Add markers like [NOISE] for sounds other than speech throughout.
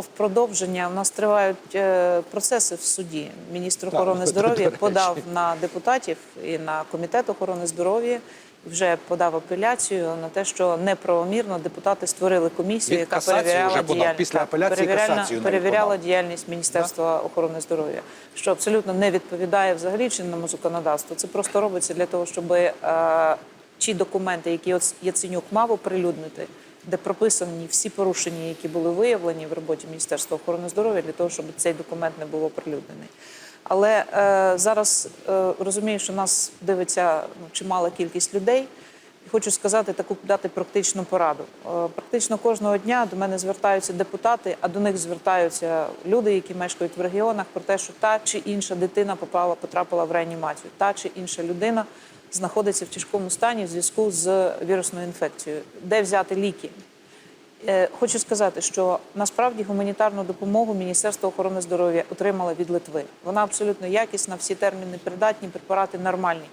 В продовження у нас тривають е, процеси в суді. Міністр охорони до здоров'я подав на депутатів і на комітет охорони здоров'я. Вже подав апеляцію на те, що неправомірно депутати створили комісію, яка перевіряла діяльність після апеляції перевіряла- перевіряла діяльність Міністерства охорони здоров'я, що абсолютно не відповідає взагалі чинному законодавству. Це просто робиться для того, щоб е, ті документи, які Яценюк мав оприлюднити, де прописані всі порушення, які були виявлені в роботі Міністерства охорони здоров'я, для того, щоб цей документ не був оприлюднений. Але е, зараз е, розумію, що нас дивиться ну, чимала кількість людей. І хочу сказати таку дати практичну пораду. Е, Практично кожного дня до мене звертаються депутати, а до них звертаються люди, які мешкають в регіонах, про те, що та чи інша дитина попала, потрапила в реанімацію, та чи інша людина знаходиться в тяжкому стані в зв'язку з вірусною інфекцією. Де взяти ліки? Е, Хочу сказати, що насправді гуманітарну допомогу Міністерство охорони здоров'я отримало від Литви. Вона абсолютно якісна, всі терміни придатні, препарати нормальні.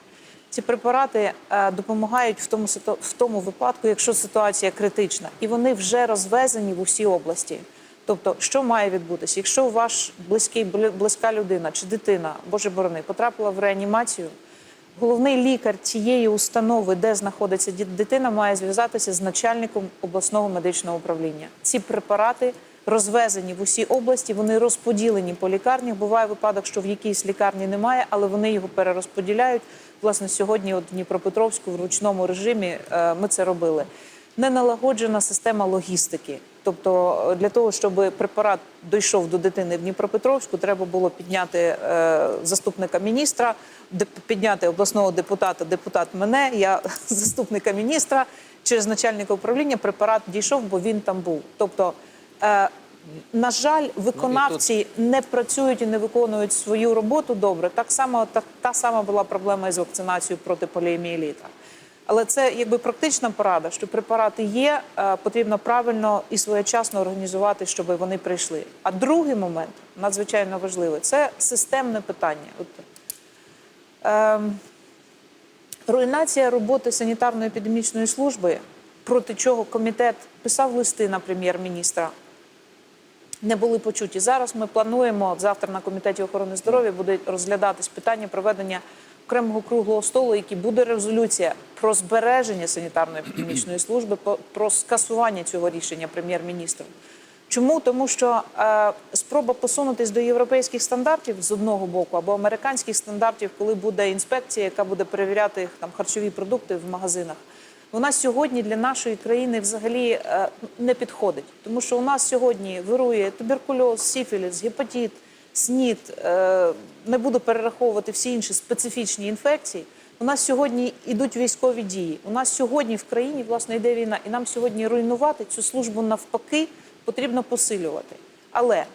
Ці препарати е, допомагають в тому, в тому випадку, якщо ситуація критична, і вони вже розвезені в усі області. Тобто, що має відбутися? Якщо ваш близький бли- близька людина чи дитина, Боже борони, потрапила в реанімацію, Головний лікар цієї установи, де знаходиться дитина, має зв'язатися з начальником обласного медичного управління. Ці препарати розвезені в усі області, вони розподілені по лікарнях. Буває випадок, що в якійсь лікарні немає, але вони його перерозподіляють. Власне, сьогодні, от в Дніпропетровську, в ручному режимі е, ми це робили. Не налагоджена система логістики. Тобто, е, для того, щоб препарат дійшов до дитини в Дніпропетровську, треба було підняти е, заступника міністра, підняти обласного депутата, депутат мене, я [LAUGHS] заступника міністра. Через начальника управління препарат дійшов, бо він там був. Тобто, е, на жаль, виконавці не працюють і не виконують свою роботу добре. Так само та, та сама була проблема із вакцинацією проти поліомієліта. Але це якби практична порада, що препарати є, е, потрібно правильно і своєчасно організувати, щоб вони прийшли. А другий момент надзвичайно важливий це системне питання. От, ем, руйнація роботи санітарно-епідемічної служби, проти чого комітет писав листи на прем'єр-міністра, не були почуті. Зараз ми плануємо завтра на комітеті охорони здоров'я буде розглядатись питання проведення окремого круглого столу, який буде резолюція про збереження санітарно-епідемічної служби, по- про скасування цього рішення прем'єр-міністром. Чому? Тому що е, спроба посунутись до європейських стандартів з одного боку або американських стандартів, коли буде інспекція, яка буде перевіряти там харчові продукти в магазинах. Вона сьогодні для нашої країни взагалі е, не підходить, тому що у нас сьогодні вирує туберкульоз, сіфіліс, гепатит, СНІД. е, Не буду перераховувати всі інші специфічні інфекції. У нас сьогодні йдуть військові дії. У нас сьогодні в країні власне йде війна, і нам сьогодні руйнувати цю службу навпаки потрібно посилювати. Але